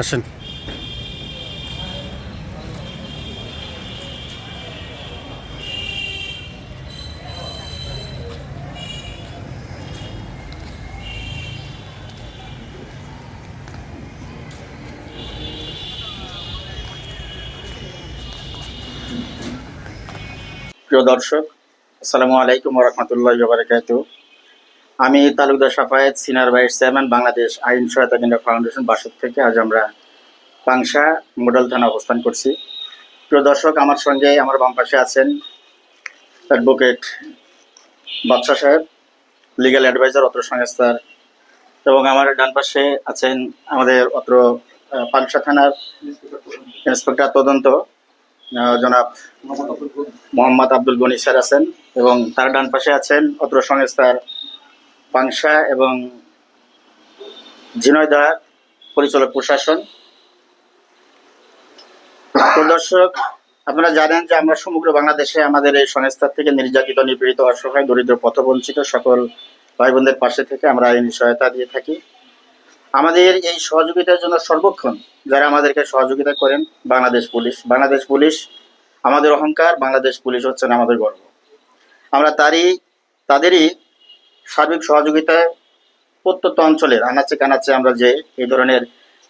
আসেন। প্রিয় দর্শক আসসালামু আলাইকুম রহমতুল্লাহ বারাকাত আমি Talukdar Safayet, senior vice chairman, Bangladesh আইন সহায়তা কেন্দ্র ফাউন্ডেশন বাসদ থেকে আজ আমরা পাংশা মডেল থানা অবস্থান করছি। প্রিয় দর্শক, আমার সঙ্গে আমার বাম পাশে আছেন অ্যাডভোকেট বাদশা সাহেব, লিগ্যাল অ্যাডভাইজার, অত্র সংস্থার, এবং আমার ডান পাশে আছেন আমাদের অত্র পাংশা থানার ইন্সপেক্টর তদন্ত জনাব মোহাম্মদ আব্দুল গনি স্যার আছেন, এবং তার ডান পাশে আছেন অত্র সংস্থার পাংশা এবং ঝিনয়দা পরিচালক প্রশাসন। দর্শক, আপনারা জানেন যে আমরা সমগ্র বাংলাদেশে আমাদের এই সংস্থা থেকে নির্যাতিত, নিপীড়িত, অসহায়, দরিদ্র, পথবঞ্চিত সকল ভাই বোনদের পাশে থেকে আমরা আইনি সহায়তা দিয়ে থাকি। আমাদের এই সহযোগিতার জন্য সর্বক্ষণ যারা আমাদেরকে সহযোগিতা করেন, বাংলাদেশ পুলিশ। বাংলাদেশ পুলিশ আমাদের অহংকার, বাংলাদেশ পুলিশ হচ্ছেন আমাদের গর্ব। আমরা তারই, তাদেরই সার্বিক সহযোগিতায় প্রত্যন্ত অঞ্চলের আনাচে কানাচে আমরা যে এই ধরনের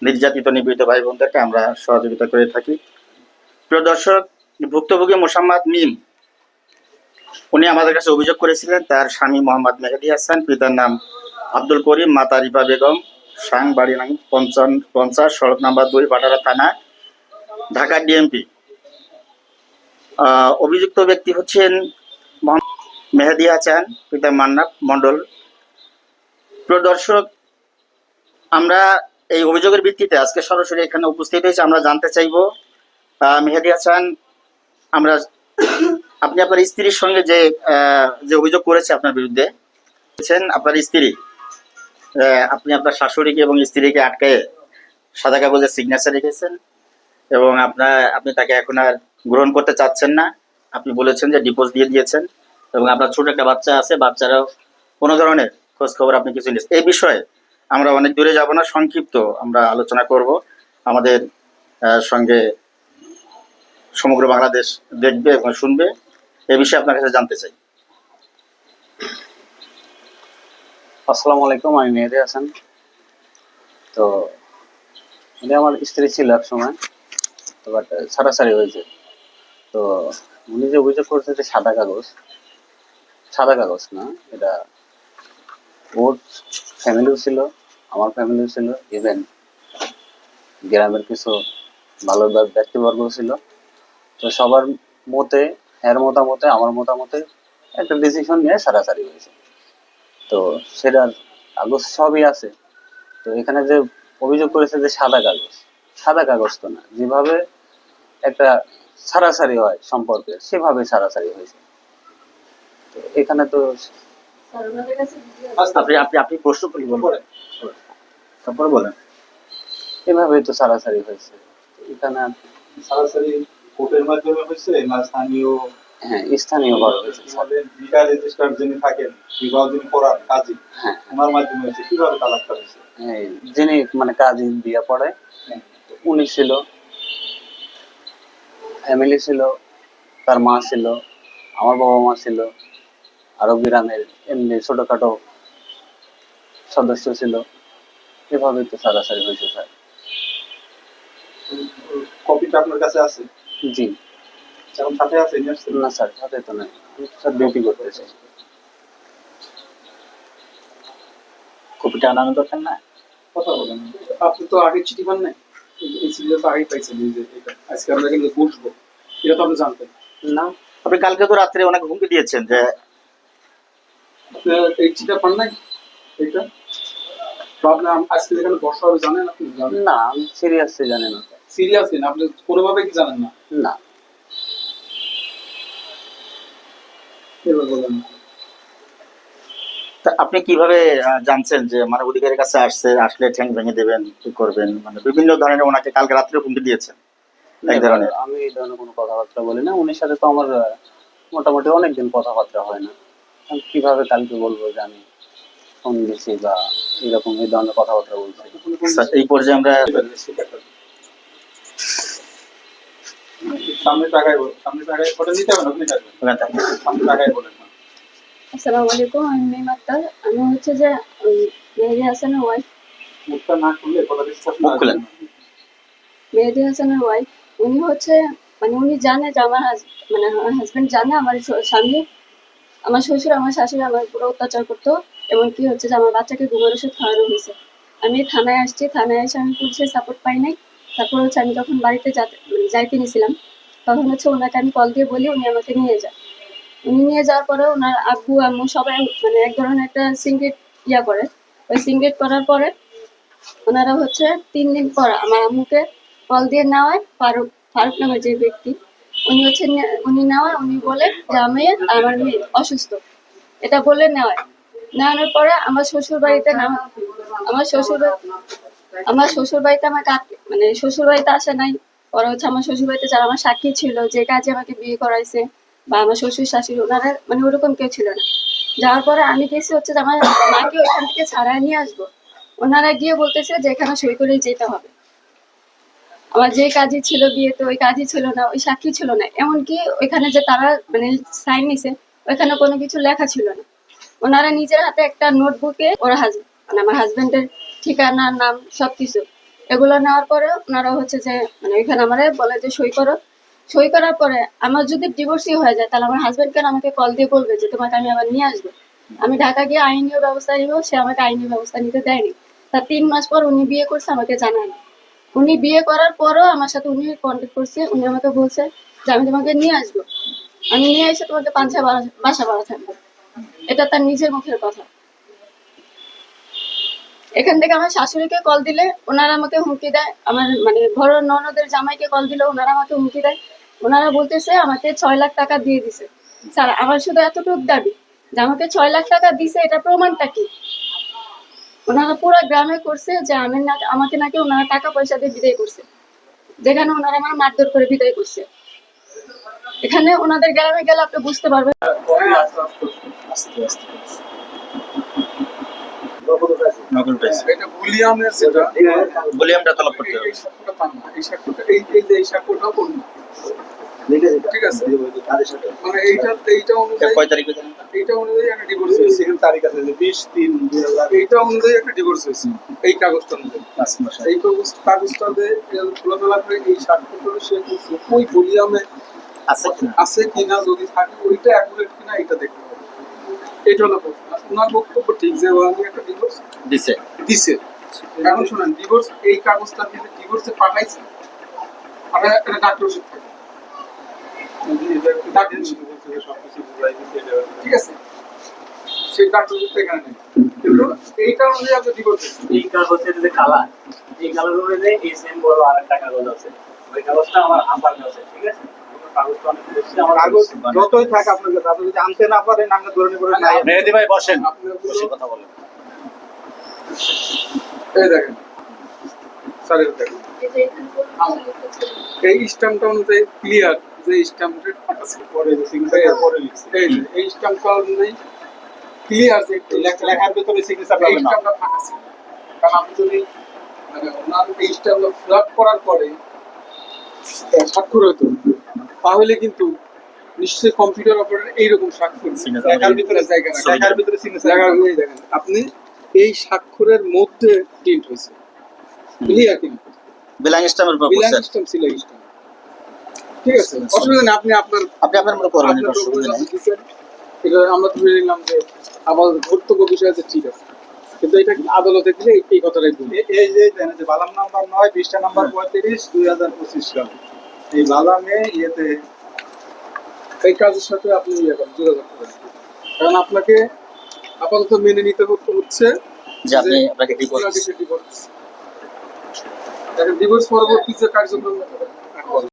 নির্যাতিত, নিপীড়িত ভাই বোনদেরকে আমরা সহযোগিতা করে থাকি। প্রিয় দর্শক, ভুক্তভোগী মোসাম্মদ মিম, উনি আমাদের কাছে অভিযোগ করেছিলেন, তার স্বামী মোহাম্মদ মেহেদি হাসান, পিতার নাম আব্দুল করিম, মাতা রিপা বেগম, সাং বাড়ি নাম পঞ্চান, পঞ্চাশ, সড়ক নাম্বার দুই, পাটারা থানা, ঢাকা ডিএমপি। অভিযুক্ত ব্যক্তি হচ্ছেন মেহেদি হাসান পিতা মান্নাব মণ্ডল। প্রিয় দর্শক আমরা এই অভিযোগের ভিত্তিতে আজকে সরাসরি এখানে উপস্থিত হয়েছে, আমরা জানতে চাইব মেহেদি হাসান আমরা, আপনি আপনার স্ত্রীর সঙ্গে যে যে অভিযোগ করেছে আপনার বিরুদ্ধে আপনার স্ত্রী আপনি আপনার শাশুড়িকে এবং স্ত্রীকে আটকে সাদা কাগজের সিগনেচার রেখেছেন এবং আপনার, আপনি তাকে এখন আর গ্রহণ করতে চাচ্ছেন না। আপনি বলেছেন যে ডিপোজ দিয়ে দিয়েছেন। এবং আপনার ছোট একটা বাচ্চা আছে, বাচ্চারাও কোনো ধরনের খোঁজ খবর আপনি কিছু নিচ্ছেন এই বিষয়ে আমরা অনেক দূরে যাব না, সংক্ষিপ্ত আমরা আলোচনা করব। আমাদের সঙ্গে সমগ্র বাংলাদেশ দেখবে এবং শুনবে। এই বিষয়ে আপনার কাছে জানতে চাই। আসসালামু আলাইকুম, আমি মেহেদি হাসান। তো আমার স্ত্রী ছিল এক সময়, তো বাট, ছাড়াছাড়ি হয়েছে। তো, উনি যে অভিযোগ করছে যে সাদা কাগজ সাদা কাগজ না, এটা ওর ফ্যামিলিও ছিল, আমার ফ্যামিলিও ছিল ইভেন গ্রামের কিছু ভালো ব্যক্তিবর্গ ছিল। তো সবার মতে, এর মতামতে, আমার মতামতে একটা ডিসিশন নিয়ে সারাসারি হয়েছে। তো সেটার কাগজ সবই আছে। তো এখানে যে অভিযোগ করেছে যে সাদা কাগজ সাদা কাগজ তো না, যেভাবে একটা সারাসারি হয় সম্পর্কে, সেভাবে সারাসারি হয়েছে। এখানে তো আপনি আপনি আপনি প্রশ্ন করি তারপরে বলেন। এভাবেই তো সারাসারি হয়েছে। এখানে সরাসরি কোর্টের মাধ্যমে হয়েছে না স্থানীয় হ্যাঁ স্থানীয় ভাবে হয়েছে রেজিস্ট্রার যিনি থাকেন বিবাহ যিনি কাজী হ্যাঁ। ওনার মাধ্যমে হয়েছে। কীভাবে তালাকটা হয়েছে? এই যিনি মানে কাজী বিয়ে পড়ে উনি ছিল ফ্যামিলি ছিল তার মা ছিল আমার বাবা মা ছিল আরও গ্রামের এমনি ছোটখাটো সদস্য ছিল। এভাবে তো সারাসারি হয়েছে স্যার। কপিটা আপনার কাছে আছে? জি। এখন সাথে আছে না স্যার সাথে তো নাই। স্যার ডিউটি করতেছি। কপিটা আনানো দরকার না কথা বলেন। আপনি তো আগে চিঠি পান নাই? এই- তো আগে পাইছেন যে আজকে আমরা কিন্তু বসবো। এটা তো আপনি জানতেন। না। আপনি কালকে তো রাত্রে অনেক হুমকি দিয়েছেন যে এই পান নাই? এটা আজকে যেখানে বর্ষা হবে জানেন আপনি? জানেন। না আমি সিরিয়াসলি জানি না। সিরিয়াসলি না আপনি কোনোভাবে কি জানেন না? না। এবার বলেন। আপনি কীভাবে জানছেন যে মানে অধিকারের কাছে আসছে আসলে ঠ্যাং ভেঙে দেবেন কি করবেন? মানে বিভিন্ন ধরনের ওনাকে কালকে রাত্রে হুমকি দিয়েছেন। এক ধরনের। আমি এই ধরনের কোনো কথাবার্তা বলি না। উনির সাথে তো আমার মোটামুটি অনেকদিন কথাবার্তা হয় না। কীভাবে কালকে বলব যে আমি ফোন দিছি বা এরকম এই ধরনের কথাবার্তা বলছি। এই পর্যায়ে আমরা সামনে টাকায় সামনে টাকায় ওটা নিতে হবে না আপনি কাটবেন ওখানে থাকি। সামনে টাকায় বলেন। আসসালামু আলাইকুম আমি মেম আক্তার। আমি হচ্ছে যে মেহেদি হাসানের ওয়াইফ মুখটা না খুললে কথা স্পষ্ট মুখ খুলেন। মেহেদি হাসানের ওয়াইফ উনি হচ্ছে মানে উনি জানে যে আমার মানে আমার হাজবেন্ড জানে আমার স্বামী। আমার শ্বশুর, আমার শাশুড়ি আমার পুরো অত্যাচার করতো এমনকি হচ্ছে যে আমার বাচ্চাকে ঘুমের ওষুধ খাওয়ানো হয়েছে। আমি থানায় আসছি, থানায় এসে আমি পুলিশের সাপোর্ট পাই নাই। তারপর হচ্ছে আমি যখন বাড়িতে যাইতে নিয়েছিলাম, তখন হচ্ছে ওনাকে আমি কল দিয়ে বলি, উনি আমাকে নিয়ে যায়। উনি নিয়ে যাওয়ার পরে ওনার আব্বু, আম্মু সবাই মানে এক ধরনের একটা সিঙ্গেট ইয়া করে। ওই সিঙ্গেট করার পরে ওনারা হচ্ছে তিন দিন পর আমার আম্মুকে কল দিয়ে নেওয়ায় ফারুক ফারুক নামের যে ব্যক্তি উনি হচ্ছে উনি নেওয়ায়, উনি বলে যে আমি আমার মেয়ে অসুস্থ। এটা বলে নেওয়ায়। নেওয়ানোর পরে আমার শ্বশুর বাড়িতে নাম- আমার শ্বশুর আমার শ্বশুর বাড়িতে আমাকে মানে শ্বশুর বাড়িতে আসে নাই। পরে হচ্ছে আমার শ্বশুর বাড়িতে যারা আমার সাক্ষী ছিল, যে কাজে আমাকে বিয়ে করাইছে বা আমার শ্বশুর শাশুড়ি, ওনারা মানে ওরকম কেউ ছিল না। যাওয়ার পরে আমি গেছি হচ্ছে যে আমার মাকে ওইখান থেকে ছাড়াই নিয়ে আসব। ওনারা গিয়ে বলতেছে যে এখানে সই করেই যেতে হবে। আমার যে কাজই ছিল বিয়েতে ওই কাজই ছিল না, ওই সাক্ষী ছিল না। এমনকি ওইখানে যে তারা মানে সাইন নিছে, ওইখানে কোনো কিছু লেখা ছিল না। ওনারা নিজের হাতে একটা নোটবুকে ওর হাজবেন্ড মানে আমার হাজবেন্ডের ঠিকানা, নাম সবকিছু এগুলো নেওয়ার পরে ওনারা হচ্ছে যে মানে ওইখানে আমারে বলে যে, সই করো। সই করার পরে আমার যদি ডিভোর্সই হয়ে যায়, তাহলে আমার হাজবেন্ড কেন আমাকে কল দিয়ে বলবে যে, তোমাকে আমি আবার নিয়ে আসব? আমি ঢাকা গিয়ে আইনীয় ব্যবস্থা নিব, সে আমাকে আইনি ব্যবস্থা নিতে দেয়নি। তার তিন মাস পর উনি বিয়ে করছে, আমাকে জানায় না উনি বিয়ে করার পরও আমার সাথে উনি কন্ট্যাক্ট করছে, উনি আমাকে বলছে যে আমি তোমাকে নিয়ে আসব। আমি নিয়ে এসে তোমাকে পাঞ্চা বাসা বাড়া থাকব। এটা তার নিজের মুখের কথা। এখান থেকে আমার শাশুড়িকে কল দিলে, ওনারা আমাকে হুমকি দেয়। আমার মানে ঘরের ননদের জামাইকে কল দিলে ওনারা আমাকে হুমকি দেয়। ওনারা বলতেছে, আমাকে ছয় লাখ টাকা দিয়ে দিছে। স্যার, আমার শুধু এতটুকু দাবি যে আমাকে ছয় লাখ টাকা দিছে, এটা প্রমাণটা কি? ওনারা পুরো গ্রামে করছে যে আমি না আমাকে নাকি ওনারা টাকা পয়সা দিয়ে বিদায় করছে। যেখানে ওনারা আমার মারধর করে বিদায় করছে। এখানে ওনাদের গ্রামে গেলে আপনি বুঝতে পারবেন। আস্তে আস্তে নকল প্রাইস এটা বুলিয়ামের যেটা বলি তলব করতে হবে। এই না। এই সাক্ষ্যটা এই এই যে এই সাক্ষ্যটাও করুন ঠিক আছে। মানে এইটা এইটা অনুযায়ী কয় তারিখে এইটা অনুযায়ী একটা ডিভোর্স হয়েছে। তারিখ আছে যে বিশ তিন এইটা অনুযায়ী একটা ডিভোর্স হয়েছে এই কাগজটা অনুযায়ী। পাঁচ মাস। আগে। এই কাগজ কাগজটাতে খোলামেলা করে এই সাক্ষ্যটা সে ওই ভলিউমে আছে কিনা? আছে কিনা যদি থাকে ওইটা অ্যাকুরেট কিনা এটা দেখতে হবে। এটা হলো প্রশ্ন। ওনার বক্তব্য ঠিক যে আমি একটা ডিভোর্স দিছে। দিছে। এখন শুনেন ডিভোর্স এই কাগজটা দিলে ডিভোর্সে পাঠাইছে। পাঠায় একটা ডাক্তার ওষুধ থাকে ঠিক আছে? সেই ডাক্তার এখানে নেই। কিন্তু এইটা অনুযায়ী আপনি ডিভোর্স এই কাগজের যে কালার। এই কালার অনুযায়ী এই সেম বড় আর একটা কাগজ আছে। ওই কাগজটা আমার আব্বার কাছে ঠিক আছে? ওই কাগজটা আমি করছি আমার কাগজ যতই থাকে আপনার কাছে আপনি যদি আনতে না পারেন আমরা ধরে নেব না মেহেদি ভাই বসেন। বসে কথা বলেন। এই দেখেন। স্যার দেখেন। এই স্ট্যাম্পটা অনুযায়ী ক্লিয়ার যে স্ট্যাম্পটা পরে পরে এই স্ট্যাম্পটা অনুযায়ী ক্লিয়ার যে লেখার ভিতরে সিগনেচার এই স্ট্যাম্পটা ফাঁকা ছিল কারণ আপনি যদি মানে ওনার এই স্ট্যাম্পটা ফ্লাড করার পরে স্বাক্ষর হতো তাহলে কিন্তু নিশ্চয়ই কম্পিউটার অপারেটর এইরকম স্বাক্ষর লেখার ভিতরে জায়গা লেখার ভিতরে সিগনেচার লেখার এই দেখেন আপনি এই স্বাক্ষরের মধ্যে প্রিন্ট হয়েছে। ক্লিয়ার কিন্তু। বিলাং স্যার স্ট্যাম্প ছিল স্ট্যাম্প ঠিক আছে। অসুবিধা নেই আপনি আপনার আপনি আপনার মতো করবেন অসুবিধা নেই। এটা আমরা ধরে নিলাম যে আমার কর্তব্য বিষয় আছে ঠিক আছে। কিন্তু এটা আদালতে দিলে এই- এই কথাটাই বলি এই যে যে বালাম নাম্বার নয় পৃষ্ঠা নাম্বার পঁয়ত্রিশ দুই হাজার পঁচিশ সাল। এই বালামে ইয়েতে এই কাজের সাথে আপনি ইয়ে যোগাযোগ করেন। কারণ আপনাকে আপাতত মেনে নিতে হচ্ছে যে আপনি আপনাকে ডিভোর্স ডিভোর্স ডিভোর্স পরবর্তী যে কার্যক্রম